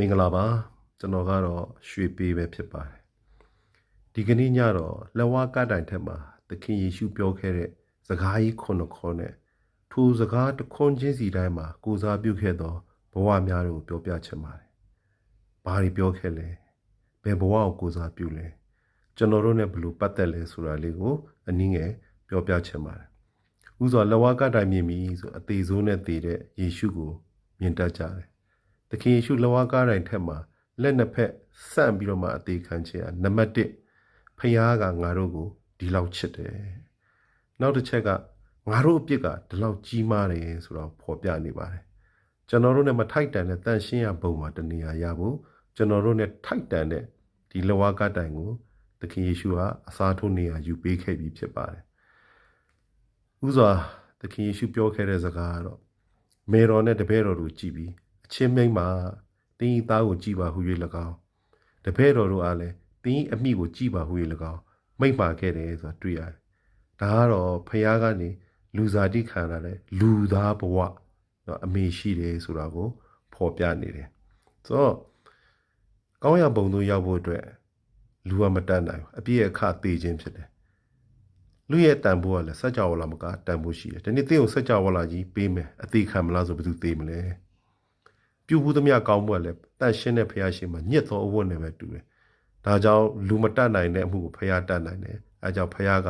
မင်္ဂလာပါကျွန်တော်ကတော့ရွှေပေးပဲဖြစ်ပါတယ်ဒီကနေ့ညတော့လက်ဝါးကတိုင်ထက်မှာသခင်ယေရှုပြောခဲ့တဲ့စကားကြီးခုနှစ်ခေါ်နဲ့ထိုစကားတစ်ခွန်းချင်းစီတိုင်းမှာကိုစားပြုခဲ့သောဘဝများကိုပြောပြချင်ပါတယ်ဘာတွေပြောခဲ့လဲဘယ်ဘဝကိုကိုစားပြုလဲကျွန်တော်တို့ ਨੇ ဘယ်လိုပတ်သက်လဲဆိုတာလေးကိုအနည်းငယ်ပြောပြချင်ပါတယ်ဥစွာလက်ဝါးကတိုင်မြင်ပြီဆိုအသေးစိုးနဲ့တည်တဲ့ယေရှုကိုမြင်တတ်ကြတယ် သခင်ယေရှုလက်ဝါးကားတိုင်ထက်မှာလက်နှစ်ဖက်ဆန့်ပြီးတော့မှအသေးခံခြင်းကနံပါတ်1ဖခင်ကငါတို့ကိုဒီလောက်ချစ်တယ်နောက်တစ်ချက်ကငါတို့အပြစ်ကဒီလောက်ကြီးမားတယ်ဆိုတော့ဖော်ပြနေပါတယ်ကျွန်တော်တို့ ਨੇ မထိုက်တန်တဲ့တန်ရှင်းရဘုံမှာတနေရာရဖို့ကျွန်တော်တို့ ਨੇ ထိုက်တန်တဲ့ဒီလက်ဝါးကားတိုင်ကိုသခင်ယေရှုကအစားထိုးနေရာယူပေးခဲ့ပြီးဖြစ်ပါတယ်ဥစွာသခင်ယေရှုပြောခဲ့တဲ့စကားကတော့မေတော်နဲ့တပည့်တော်တို့ကြည်ပြီး အချင်းမိမ့်မှာတင်းဤသားကိုကြည်ပါဟု၍၎င်းတပည့်တော်တို့အားလည်းတင်းဤအမိကိုကြည်ပါဟု၍၎င်းမိမ့်ပါခဲ့တယ်ဆိုတာတွေ့ရတယ်။ဒါကတော့ဖခင်ကနေလူစားတိခံလာတဲ့လူသားဘဝနော်အမေရှိတယ်ဆိုတာကိုဖော်ပြနေတယ်။ဆိုတော့ကောင်းရပုံသို့ရောက်ဖို့အတွက်လူကမတတ်နိုင်ဘူးအပြည့်အခသေခြင်းဖြစ်တယ်။လူရဲ့တန်ဖိုးကလည်းစัจ java လာမကတန်ဖိုးရှိတယ်။ဒီနေ့သင်ကိုစัจ java လာကြီးပေးမယ်အသေးခံမလားဆိုဘယ်သူသေးမလဲ။ ပြုဘူးသမျှကောင်းမှုကလည်းတန့်ရှင်းတဲ့ဖះရှင်မှာညစ်သောအဝတ်နဲ့ပဲတူတယ်။ဒါကြောင့်လူမတတ်နိုင်တဲ့အမှုကိုဖះတတ်နိုင်တယ်။အဲကြောင့်ဖះက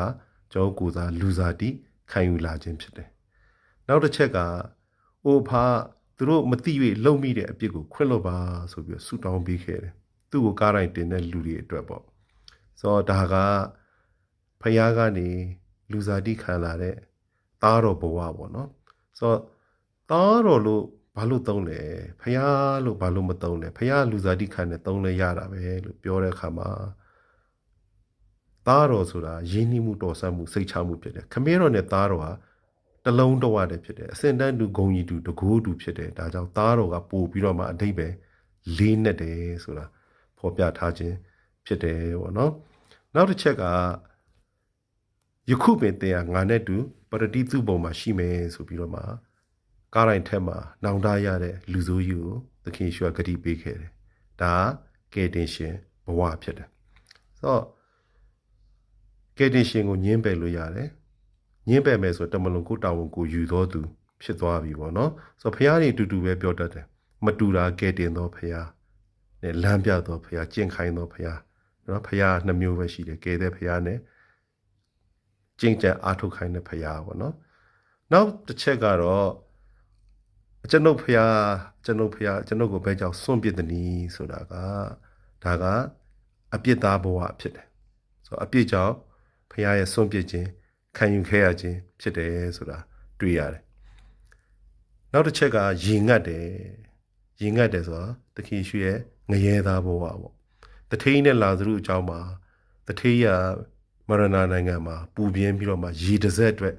ကျောင်းကိုစားလူစားတိခံယူလာခြင်းဖြစ်တယ်။နောက်တစ်ချက်ကအိုဖာသူတို့မသိ၍လုံမိတဲ့အပြစ်ကိုခွင့်လွတ်ပါဆိုပြီးဆူတောင်းပေးခဲ့တယ်။သူ့ကိုကားတိုင်းတင်တဲ့လူတွေအတွက်ပေါ့။ဆိုတော့ဒါကဖះကနေလူစားတိခံလာတဲ့သားတော်ဘဝပေါ့နော်။ဆိုတော့သားတော်လို့ ဘာလို့သုံးလဲဖះလို့ဘာလို့မသုံးလဲဖះလူစားတိခံနဲ့သုံးလဲရတာပဲလို့ပြောတဲ့အခါမှာသားတော်ဆိုတာရင်းနှီးမှုတော်ဆမှုစိတ်ချမှုဖြစ်တယ်ခမဲတော်နဲ့သားတော်ဟာတလုံးတော့ရတယ်ဖြစ်တယ်အစင်တန်းတူဂုံကြီးတူတကူတူဖြစ်တယ်ဒါကြောင့်သားတော်ကပို့ပြီးတော့မှအတိတ်ပဲလေးနဲ့တယ်ဆိုတာဖော်ပြထားခြင်းဖြစ်တယ်ပေါ့နော်နောက်တစ်ချက်ကယခုပင်တင်ဟာငါနဲ့တူပရတိသူ့ပုံမှာရှိမယ်ဆိုပြီးတော့မှ ကားတိုင်းထက်မှာနောင်တရတဲ့လူဆိုးကြီးကိုသခင်ရှုကဂတိပေးခဲ့တယ်။ဒါကကယ်တင်ရှင်ဘဝဖြစ်တယ်။ဆိုတော့ကယ်တင်ရှင်ကိုညှင်းပယ်လို့ရတယ်။ညှင်းပယ်မယ်ဆိုတမလွန်ကိုတောင်းဝန်ကိုယူသောသူဖြစ်သွားပြီပေါ့နော်။ဆိုတော့ဖះနေတူတူပဲပြောတတ်တယ်။မတူတာကယ်တင်သောဖះနဲ့လမ်းပြသောဖះကျင့်ခိုင်းသောဖះနော်ဖះနှမျိုးပဲရှိတယ်။ကယ်တဲ့ဖះနဲ့ကျင့်ကြံအားထုတ်ခိုင်းတဲ့ဖះပေါ့နော်။နောက်တစ်ချက်ကတော့ ကျွန်ုပ်ဖះကျွန်ုပ်ဖះကျွန်ုပ်ကိုဘဲကြောင့်စွန့်ပစ်သည်နီဆိုတာကဒါကအပြစ်သားဘဝဖြစ်တယ်ဆိုတော့အပြစ်ကြောင့်ဖះရဲ့စွန့်ပစ်ခြင်းခံယူခဲ့ရခြင်းဖြစ်တယ်ဆိုတာတွေ့ရတယ်နောက်တစ်ချက်ကရင်ငတ်တယ်ရင်ငတ်တယ်ဆိုတာသခင်ရွှေရဲ့ငရဲသားဘဝပေါ့တထေးနဲ့လာသရုအကြောင်းမှာတထေးရမရဏနိုင်ငံမှာပူပြင်းပြီးတော့မှရေတစ်စက်အတွက်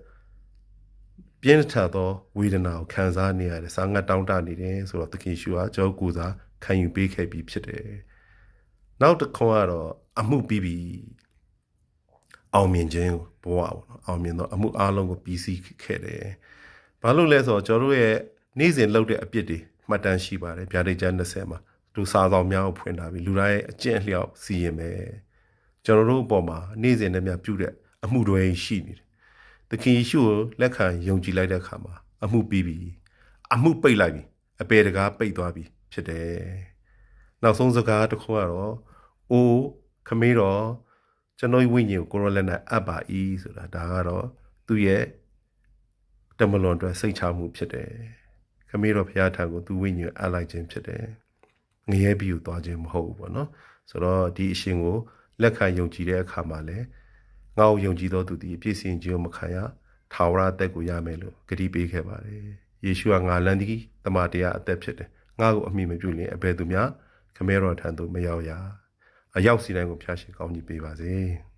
ပြင်းထန်သောဝေဒနာကိုခံစားနေရတယ်စာငတ်တောင်းတနေတယ်ဆိုတော့သခင်ရှုဟာကြောကူစားခံယူပေးခဲ့ပြီးဖြစ်တယ်နောက်တစ်ခွန်းကတော့အမှုပြီးပြီအောင်မြင်ခြင်းဘဝပေါ့နော်အောင်မြင်တော့အမှုအလုံးကိုပြီးစီးခဲ့တယ်ဘာလို့လဲဆိုတော့ကျွန်တော်တို့ရဲ့နေ့စဉ်လုပ်တဲ့အပြစ်တွေမှတ်တမ်းရှိပါတယ်ဗျာဒိတ်ကျမ်း20မှာသူစာဆောင်များကိုဖွင့်ထားပြီးလူတိုင်းရဲ့အကျင့်အလျောက်စီရင်မယ်ကျွန်တော်တို့အပေါ်မှာနေ့စဉ်နဲ့များပြုတဲ့အမှုတွေရှိနေတယ် သခင်ယေရှုကိုလက်ခံယုံကြည်လိုက်တဲ့အခါမှာအမှုပြီးပြီအမှုပိတ်လိုက်ပြီအပေတကားပိတ်သွားပြီဖြစ်တယ်နောက်ဆုံးစကားတစ်ခုကတော့အိုးခမေးတော်ကျွန်တော်ဝိညာဉ်ကိုကိုရိုလက်နဲ့အပ်ပါဤဆိုတာဒါကတော့သူ့ရဲ့တမလွန်အတွက်စိတ်ချမှုဖြစ်တယ်ခမေးတော်ဘုရားထံကိုသူဝိညာဉ်အပ်လိုက်ခြင်းဖြစ်တယ်ငရဲပြီးကိုသွားခြင်းမဟုတ်ဘူးပေါ့နော်ဆိုတော့ဒီအရှင်ကိုလက်ခံယုံကြည်တဲ့အခါမှာလည်း ငါ့ကိုယုံကြည်သောသူသည်အပြည့်စင်ခြင်းကိုမခံရထာဝရအသက်ကိုရမယ်လို့ဂရုပေးခဲ့ပါတယ်ယေရှုကငါလန်ဒီတမန်တရားအသက်ဖြစ်တယ်ငါ့ကိုအမိမပြုလင်အဘယ်သူများခမဲတော်ထံသို့မရောက်ရအရောက်စီတိုင်းကိုဖျားရှင်ကောင်းကြီးပေးပါစေ။